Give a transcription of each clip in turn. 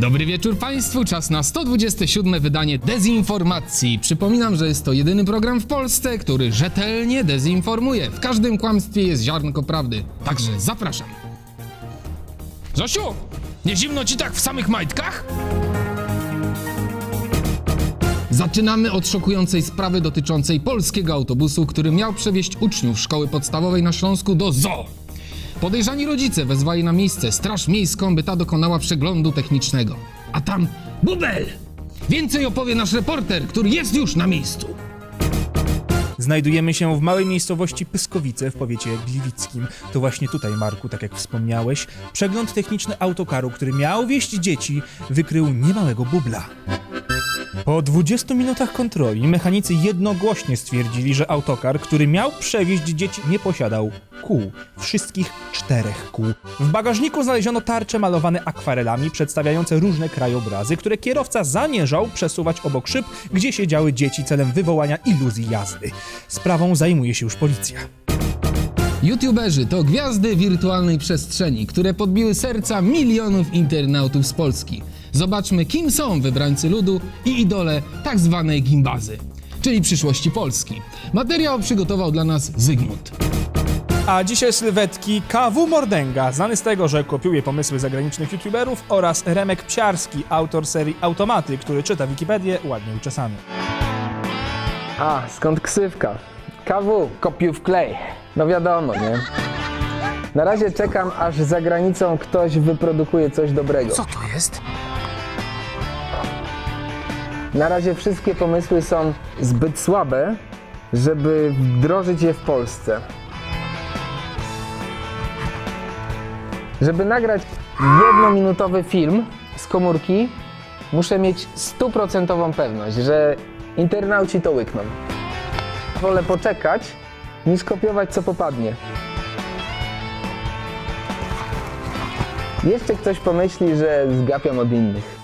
Dobry wieczór Państwu, czas na 127 wydanie Dezinformacji. Przypominam, że jest to jedyny program w Polsce, który rzetelnie dezinformuje. W każdym kłamstwie jest ziarnko prawdy. Także zapraszam. Zosiu, nie zimno ci tak w samych majtkach? Zaczynamy od szokującej sprawy dotyczącej polskiego autobusu, który miał przewieźć uczniów szkoły podstawowej na Śląsku do zoo. Podejrzani rodzice wezwali na miejsce straż miejską, by ta dokonała przeglądu technicznego. A tam bubel! Więcej opowie nasz reporter, który jest już na miejscu. Znajdujemy się w małej miejscowości Pyskowice w powiecie gliwickim. To właśnie tutaj, Marku, tak jak wspomniałeś, przegląd techniczny autokaru, który miał wieść dzieci, wykrył niemałego bubla. Po 20 minutach kontroli mechanicy jednogłośnie stwierdzili, że autokar, który miał przewieźć dzieci, nie posiadał kół. Wszystkich czterech kół. W bagażniku znaleziono tarcze malowane akwarelami przedstawiające różne krajobrazy, które kierowca zamierzał przesuwać obok szyb, gdzie siedziały dzieci celem wywołania iluzji jazdy. Sprawą zajmuje się już policja. YouTuberzy to gwiazdy wirtualnej przestrzeni, które podbiły serca milionów internautów z Polski. Zobaczmy, kim są wybrańcy ludu i idole tak zwanej gimbazy, czyli przyszłości Polski. Materiał przygotował dla nas Zygmunt. A dzisiaj sylwetki KW Mordęga, znany z tego, że kopiuje pomysły zagranicznych youtuberów oraz Remek Psiarski, autor serii Automaty, który czyta Wikipedię ładnie uczesany. A, skąd ksywka? KW, kopił w klej. No wiadomo, nie? Na razie czekam, aż za granicą ktoś wyprodukuje coś dobrego. to jest? Na razie wszystkie pomysły są zbyt słabe, żeby wdrożyć je w Polsce. Żeby nagrać jednominutowy film z komórki, muszę mieć stuprocentową pewność, że internauci to łykną. Wolę poczekać, niż kopiować co popadnie. Jeszcze ktoś pomyśli, że zgapiam od innych.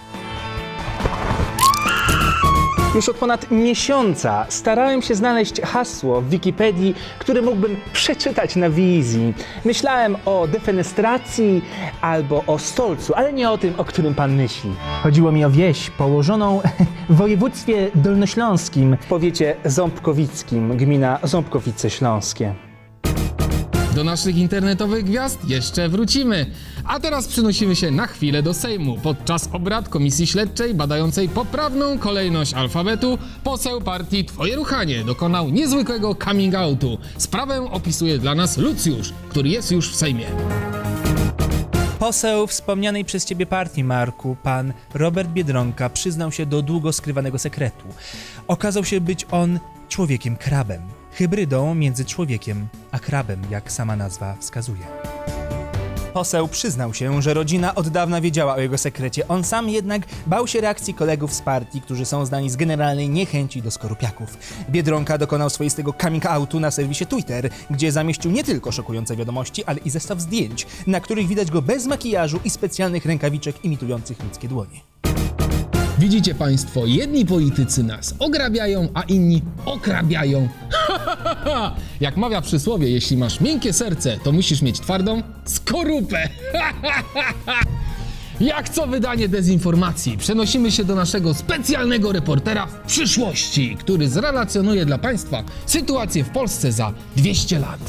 Już od ponad miesiąca starałem się znaleźć hasło w Wikipedii, które mógłbym przeczytać na wizji. Myślałem o defenestracji albo o stolcu, ale nie o tym, o którym pan myśli. Chodziło mi o wieś położoną w województwie dolnośląskim, w powiecie ząbkowickim, gmina Ząbkowice Śląskie. Do naszych internetowych gwiazd jeszcze wrócimy. A teraz przenosimy się na chwilę do Sejmu. Podczas obrad Komisji Śledczej badającej poprawną kolejność alfabetu, poseł partii Twoje Ruchanie dokonał niezwykłego coming outu. Sprawę opisuje dla nas Lucjusz, który jest już w Sejmie. Poseł wspomnianej przez ciebie partii, Marku, pan Robert Biedronka, przyznał się do długo skrywanego sekretu. Okazał się być on człowiekiem krabem. Hybrydą między człowiekiem a krabem, jak sama nazwa wskazuje. Poseł przyznał się, że rodzina od dawna wiedziała o jego sekrecie. On sam jednak bał się reakcji kolegów z partii, którzy są znani z generalnej niechęci do skorupiaków. Biedronka dokonał swoistego coming outu na serwisie Twitter, gdzie zamieścił nie tylko szokujące wiadomości, ale i zestaw zdjęć, na których widać go bez makijażu i specjalnych rękawiczek imitujących ludzkie dłonie. Widzicie Państwo, jedni politycy nas ograbiają, a inni okrabiają. Jak mawia przysłowie, jeśli masz miękkie serce, to musisz mieć twardą skorupę. Jak co wydanie dezinformacji, przenosimy się do naszego specjalnego reportera w przyszłości, który zrelacjonuje dla Państwa sytuację w Polsce za 200 lat.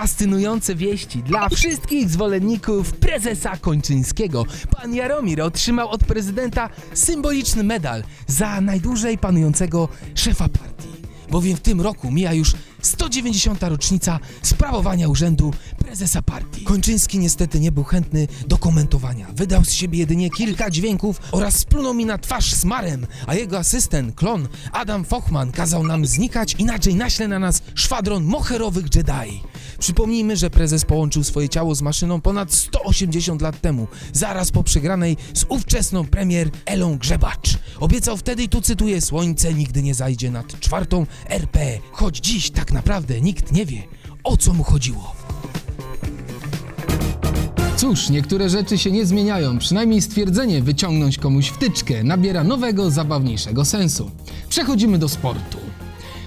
Fascynujące wieści dla wszystkich zwolenników prezesa Kończyńskiego. Pan Jaromir otrzymał od prezydenta symboliczny medal za najdłużej panującego szefa partii. Bowiem w tym roku mija już 190. rocznica sprawowania urzędu prezesa partii. Kończyński niestety nie był chętny do komentowania. Wydał z siebie jedynie kilka dźwięków oraz splunął mi na twarz smarem, a jego asystent, klon Adam Fochman kazał nam znikać, inaczej naśle na nas szwadron moherowych Jedi. Przypomnijmy, że prezes połączył swoje ciało z maszyną ponad 180 lat temu, zaraz po przegranej z ówczesną premier Elą Grzebacz. Obiecał wtedy, i tu cytuję, słońce nigdy nie zajdzie nad czwartą RP, choć dziś tak naprawdę nikt nie wie, o co mu chodziło. Cóż, niektóre rzeczy się nie zmieniają, przynajmniej stwierdzenie wyciągnąć komuś wtyczkę nabiera nowego, zabawniejszego sensu. Przechodzimy do sportu.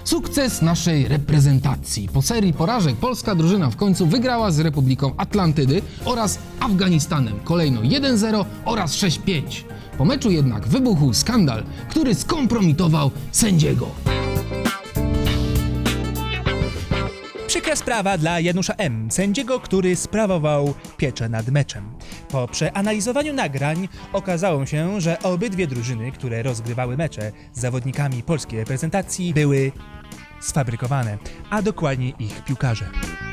Sukces naszej reprezentacji. Po serii porażek polska drużyna w końcu wygrała z Republiką Atlantydy oraz Afganistanem. Kolejno 1-0 oraz 6-5. Po meczu jednak wybuchł skandal, który skompromitował sędziego. Przykra sprawa dla Janusza M., sędziego, który sprawował pieczę nad meczem. Po przeanalizowaniu nagrań okazało się, że obydwie drużyny, które rozgrywały mecze z zawodnikami polskiej reprezentacji, były sfabrykowane, a dokładnie ich piłkarze.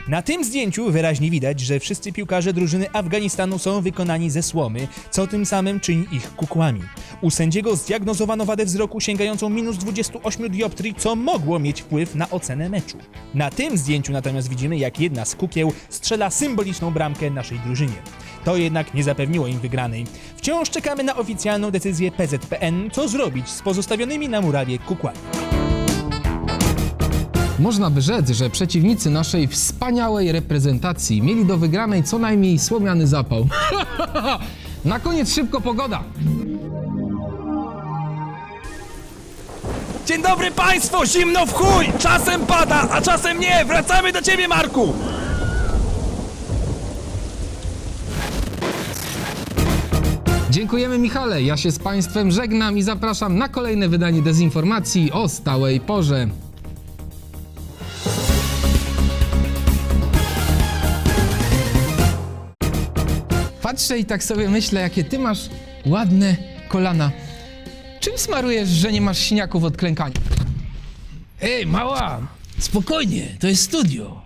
Na tym zdjęciu wyraźnie widać, że wszyscy piłkarze drużyny Afganistanu są wykonani ze słomy, co tym samym czyni ich kukłami. U sędziego zdiagnozowano wadę wzroku sięgającą minus 28 dioptrii, co mogło mieć wpływ na ocenę meczu. Na tym zdjęciu natomiast widzimy, jak jedna z kukieł strzela symboliczną bramkę naszej drużynie. To jednak nie zapewniło im wygranej. Wciąż czekamy na oficjalną decyzję PZPN, co zrobić z pozostawionymi na murawie kukłami. Można by rzec, że przeciwnicy naszej wspaniałej reprezentacji mieli do wygranej co najmniej słomiany zapał. Na koniec szybko pogoda. Dzień dobry państwo, zimno w chuj! Czasem pada, a czasem nie! Wracamy do ciebie, Marku! Dziękujemy Michale, ja się z Państwem żegnam i zapraszam na kolejne wydanie dezinformacji o stałej porze. Patrzę i tak sobie myślę, jakie ty masz ładne kolana. Czym smarujesz, że nie masz siniaków od klękania? Ej, mała, spokojnie, to jest studio.